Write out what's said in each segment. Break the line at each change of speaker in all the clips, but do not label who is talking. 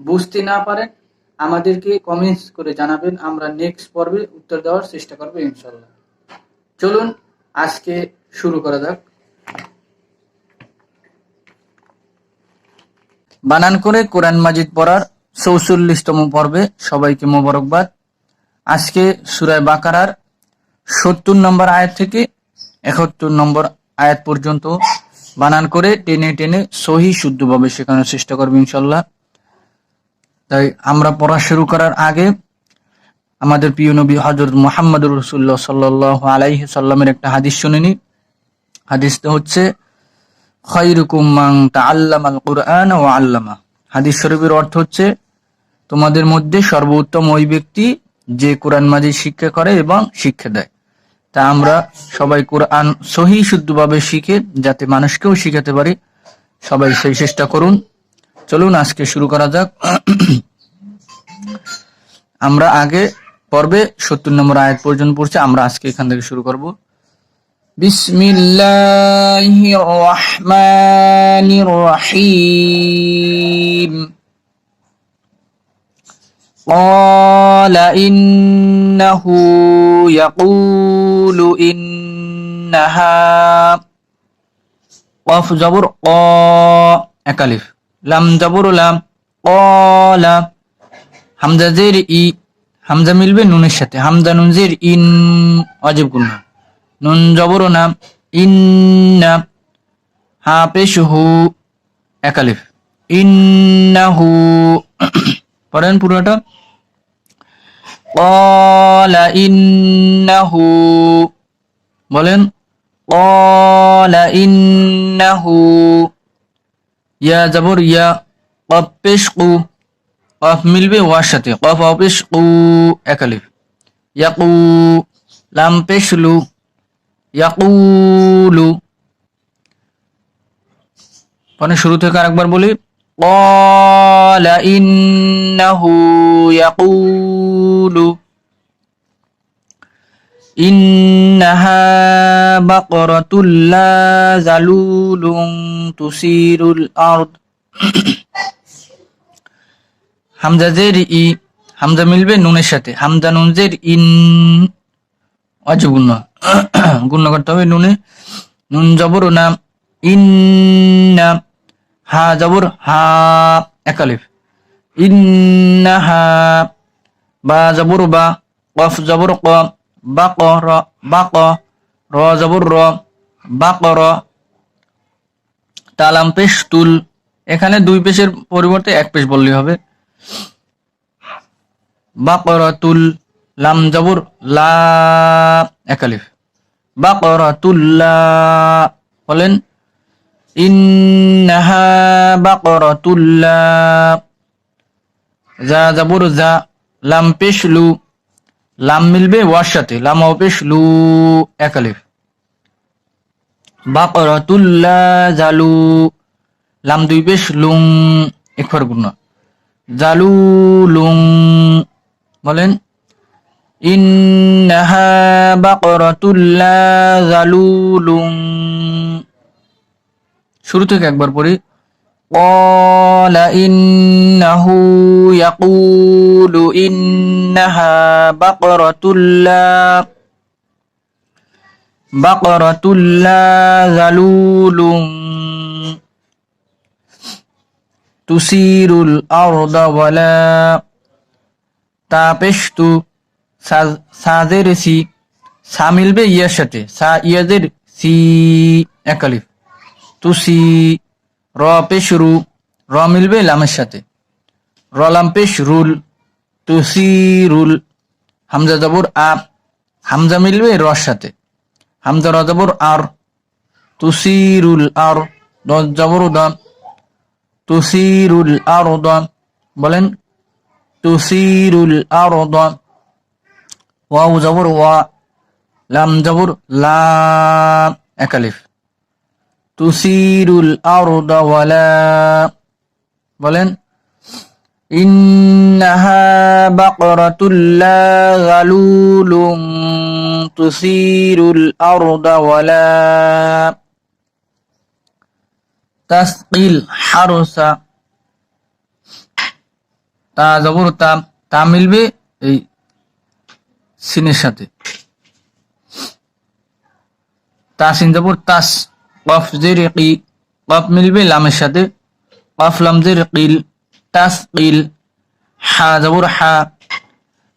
বুঝতে না পারেন আমাদেরকে কমেন্টস করে জানাবেন। আমরা নেক্সট পর্বে উত্তর দেওয়ার চেষ্টা করব ইনশাল্লাহ চলুন, আজকে শুরু করা যাক। বানান করে কোরআন মাজিদ পড়ার চৌচল্লিশতম পর্বে সবাইকে মোবারকবাদ। আজকে সুরায় বাকারার সত্তর নম্বর আয়াত থেকে একাত্তর নম্বর আয়াত পর্যন্ত বানান করে টেনে টেনে সহি শুদ্ধভাবে শেখানোর চেষ্টা করব ইনশাল্লাহ তাই আমরা পড়া শুরু করার আগে আমাদের প্রিয় নবী হজরত মোহাম্মদ রসুল্লাহ সাল্লাহ আলাইহি সাল্লামের একটা হাদিস শুনিনি হাদিসটা হচ্ছে তাআল্লামাল কুরআন ওয়া আল্লামা। হাদিস শরীফের অর্থ হচ্ছে, তোমাদের মধ্যে সর্বোত্তম ওই ব্যক্তি যে কোরআন মাজিদ শিক্ষা করে এবং শিক্ষা দেয়। তা আমরা সবাই কোরআন সহি শুদ্ধভাবে শিখে যাতে মানুষকেও শিখাতে পারি। সবাই সেই চেষ্টা করুন। চলুন আজকে শুরু করা যাক আমরা আগে পর্বে সত্তর নম্বর আয়াত পর্যন্ত পড়ছি আমরা আজকে এখান থেকে শুরু করব বিসমিল্লাহির রহমানির রহিম قال إنه يقول إنها قف জবর ক একালিফ লাম জাবর লাম, কলা। হামজা জের ই, হামজা মিলবে নুনের সাথে। হামজা নুন জের ইন, অজীব গুন্না নুন জবর নাম, ইন্না হা পেশ হু একালিফ ইন্নাহু। পড়েন পুরোটা। কলা ইন্নাহু। বলেন, কলা ইন্নাহু। ইয়া জবর ইয়া কফ পেশ কু কফ মিলবে ওয়ার সাথে কফ অপেশ কু একালিফ ইয়াকু লাম পেশ লু ইয়াকুলু মানে শুরু থেকে আরেকবার বলি قال إنه يقول إنها بقرة لا ذلول تثير الأرض হামজা জের ই হামজা মিলবে নুনের সাথে হামজা নুন জের ইন অজব গুণ গুণ করতে হবে নুনে নুন জবর নাম ইন নাম হা জবর হা একালিফ ইন্নাহা বা জবর বা কফ জবর ক বা ক র বা ক র র বা র, তালাম পেশ, তুল। এখানে দুই পেশের পরিবর্তে এক পেশ বললেই হবে। বা ক র তুল, লাম, জবর, লা একালিফ বা ক র তুল্লা বলেন, ইন্নাহা বাকরাতুল্লা যা, জাবুর, যা, লাম, পেশ, লু। লাম মিলবে ওয়ার সাথে, লাম অপেশ লু একালিফ বাকরাতুল্লা জালু লাম দুই পেশ লুং একবার গুণ জালু লুং বলেন ইন্নাহা বাকরাতুল্লা জালু লুং শুরু থেকে একবার পড়ি قال إنه يقول إنها بقرة لا بقرة لا ذلول تثير الأرض ولا তা পেশ তু সা- সাজের সি সা মিলবে ইয়ার সাথে সা ইয়াদের সি একালিফ তুসি র পেশ রু র মিলবে লামের সাথে রলাম পেশ রুল তুসি রুল হামজা জবর আ হামজা মিলবে রর সাথে হামজা র জবর আর, তুসিরুল আর দ জবর দান তুসিরুল আর দান বলেন, তুসিরুল আর দান ওয়াও জবর, ওয়া, লাম জবর লাম একালিফ তুসিরুল আর ওয়ালা, বলেন إنها بقرة لا ذلول تثير الأرض ولا تسقي الحرث তা জবর তা তা মিলবে এই সিনের সাথে তা সিন জবর তাস কফ জের কি কফ মিলবে লামের সাথে কফ লাম জের কিল তাস কিল হা জবর, হা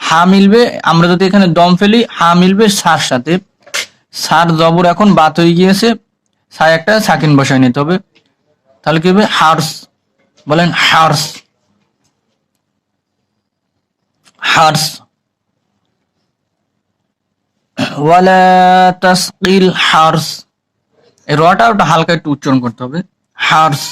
হা মিলবে। আমরা যদি এখানে দম ফেলি, হা মিলবে সার সাথে। সার, জবর এখন বাত হয়ে গিয়েছে। সাই একটা সাকিন বসায় নিতে হবে। তাহলে কি হবে? হার্স। বলেন হার্স। হার্স। তাসকিল হার্স। এই রটা ওটা হালকা একটু উচ্চারণ করতে হবে। হার্স।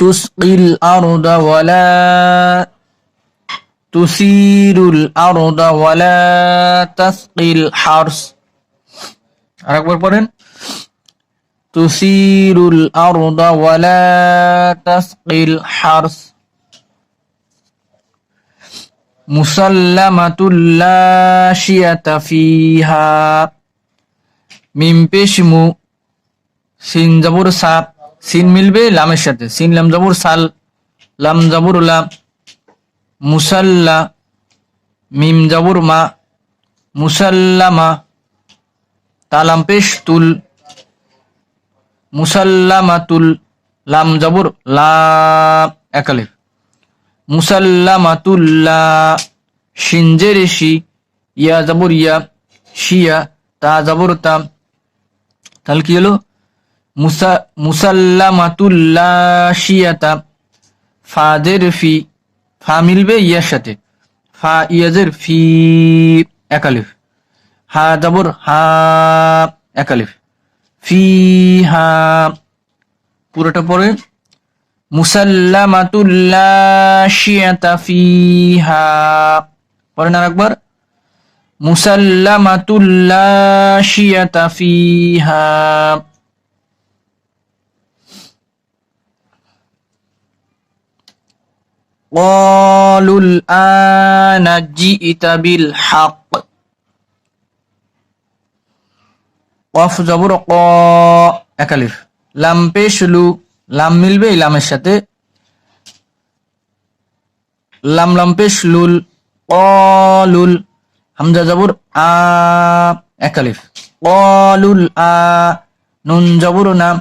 تسقي الأرض ولا تثير الأرض ولا تسقي الحرث আরেকবার পড়েন تثير الأرض ولا تسقي الحرث مسلمة لا شية فيها মিম পেশমু সিন জবর সাপ সিন মিলবে লামের সাথে। সিন লাম জবর সাল লাম জবর লাম মুসাল্লা মিম জবর মা মুসাল্লামা তালাম পেশ তুল মুসাল্লামাতুল লাম জবর লা একালিফ মুসাল্লামাতুল্লা শিনজের শি ইয়া জবর ইয়া শিয়া, তা জবর তা, তাহলে কি হলো? মুসা মুসাল্লামাতুল্লা শিয়াতা ফাদের ফি, ফা মিলবে ইয়ার সাথে। ফা ইয়াজের ফি একালিফ হা জবর হা একালিফ ফি হা। পুরোটা পরে মুসাল্লামাতুল্লা শিয়াতা ফিহা পরে না একবার মুসাল্লামাতুল্লা শিয়াতা ফিহা قالوا الآن جئت بالحق কফ জবর ক একালিফ লাম পেশ লু লাম মিলবে এই লামের সাথে লাম লাম পেশ লুল কলুল হামজা জবর আ একালিফ কলুল আ নুন জবর নাম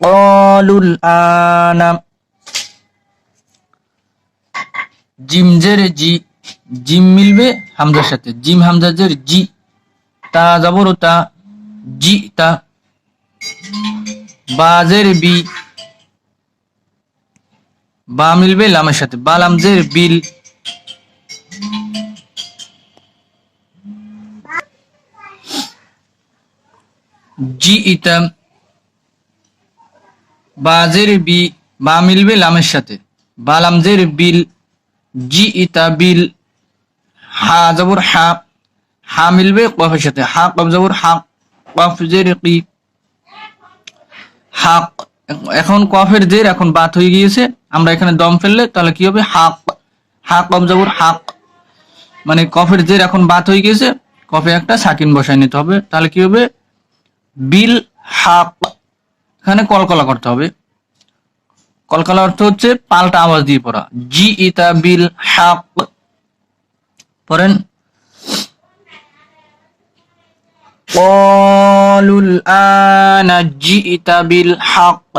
কলুল আনাম জিম জের জি, জিম মিলবে হামজার সাথে। জিম হামজা জের জি, তা জবর তা জি তা। বাজের বি, বা মিলবে লামের সাথে। বা লামজের বিল। জি ইতাম বাজের বি, বা মিলবে লামের সাথে। বা লামজের বিল। জি ইতা বিল হা জবর হা হা মিলবে, কফের সাথে, হা কফ জবর, হা কফ জের কি হাক এখন কফের জের এখন বাত হয়ে গিয়েছে, আমরা এখানে দম ফেললে তাহলে কি হবে? হাক হাক কফ জবর হাক মানে কফের জের এখন বাত হয়ে গিয়েছে, কফে একটা সাকিন বসায় নিতে হবে, তাহলে কি হবে? বিল হাক এখানে কলকলা করতে হবে। কলকলা অর্থ হচ্ছে পাল্টা আওয়াজ দিয়ে পড়া জি ইতা বিল হাক পড়েন قالوا الآن جئت بالحق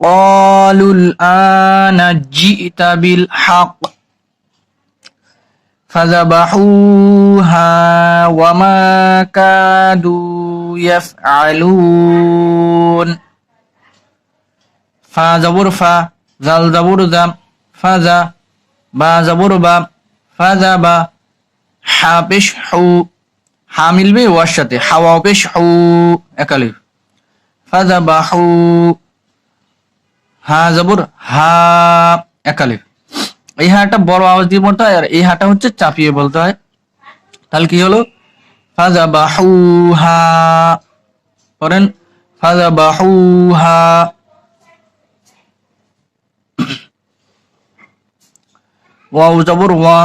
قالوا الآن جئت بالحق فذبحوها وما كادوا يفعلون ফা জবর ফা, জাল জবর জাম ফাজা বা জবর বা ফাজা বা, হা পেশ হু, হা মিলবে ওয়ার সাথে, হাওয়া পেশ হু একালিফ ফাজা বা হু, হা জবর, হা একালিফ এই হাটা বড় আওয়াজ দিয়ে বলতে হয়, আর এই হাটা হচ্ছে চাপিয়ে বলতে হয়। তাহলে কি হলো? ফাজা বা হু, হা করেন ফাজা বা হু হা ওয়াও জবর ওয়া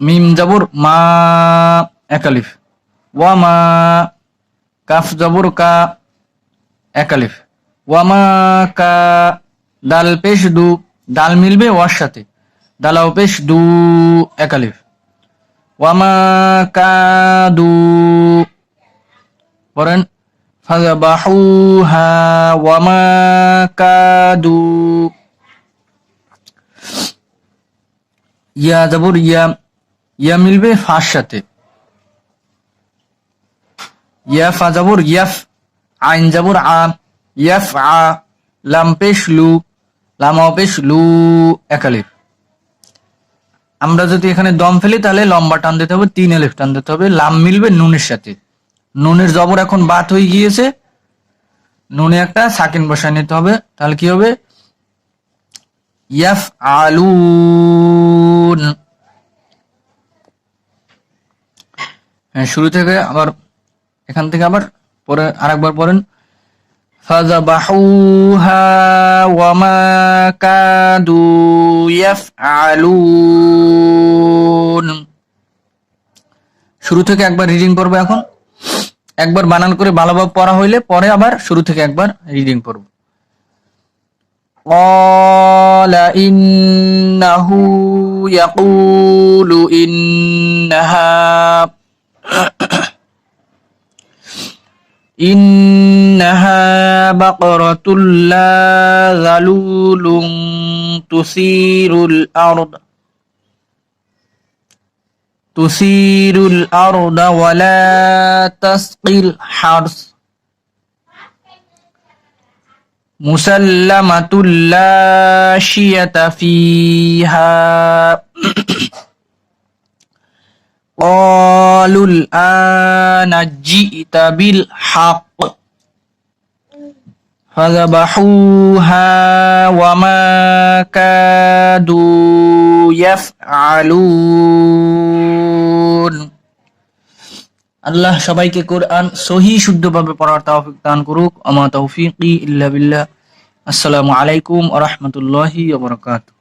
মিম জবর মা একালিফ ওয়া মা কাফ জবর কা একালিফ ওয়া মা কা দাল পেশ দু দাল মিলবে ওয়ার সাথে দালাও পেশ দু একালিফ ওয়া মা কা দু পড়েন فذبحوها وما كادوا ইয়া জবর ইয়া ইয়া মিলবে ফার সাথে ইয়া ফা জবর ইয়াফ আইন জবর আ ইয়াফ আ লাম পেশ লু লামা পেশ লু একালিফ আমরা যদি এখানে দম ফেলি তাহলে লম্বা টান দিতে হবে তিন এলিফ টান দিতে হবে লাম মিলবে নুনের সাথে নুনের জবর এখন বাত হয়ে গিয়েছে নুনে একটা সাকিন বসায় নিতে হবে তাহলে কি হবে ইয়াফ আলুন হ্যাঁ শুরু থেকে আবার এখান থেকে আবার পরে আরেকবার পড়েন فذبحوها وما كادوا يفعلون শুরু থেকে একবার রিডিং করবো এখন একবার বানান করে ভালোভাবে পড়া হইলে পরে আবার শুরু থেকে একবার রিডিং করব قال إنه يقول إنها إنها بقرة لا ذلول تثير الأرض تثير الأرض ولا تسقي الحرث مسلمة لا شية فيها قالوا الآن جئت بالحق فذبحوها وما كادوا يفعلون আল্লাহ সবাইকে কোরআন সহি শুদ্ধভাবে পড়ার তৌফিক দান করুক আমা তৌফিকি ইল্লা বিল্লাহ আসসালামু আলাইকুম ওয়া রাহমাতুল্লাহি ওয়া বারাকাতুহু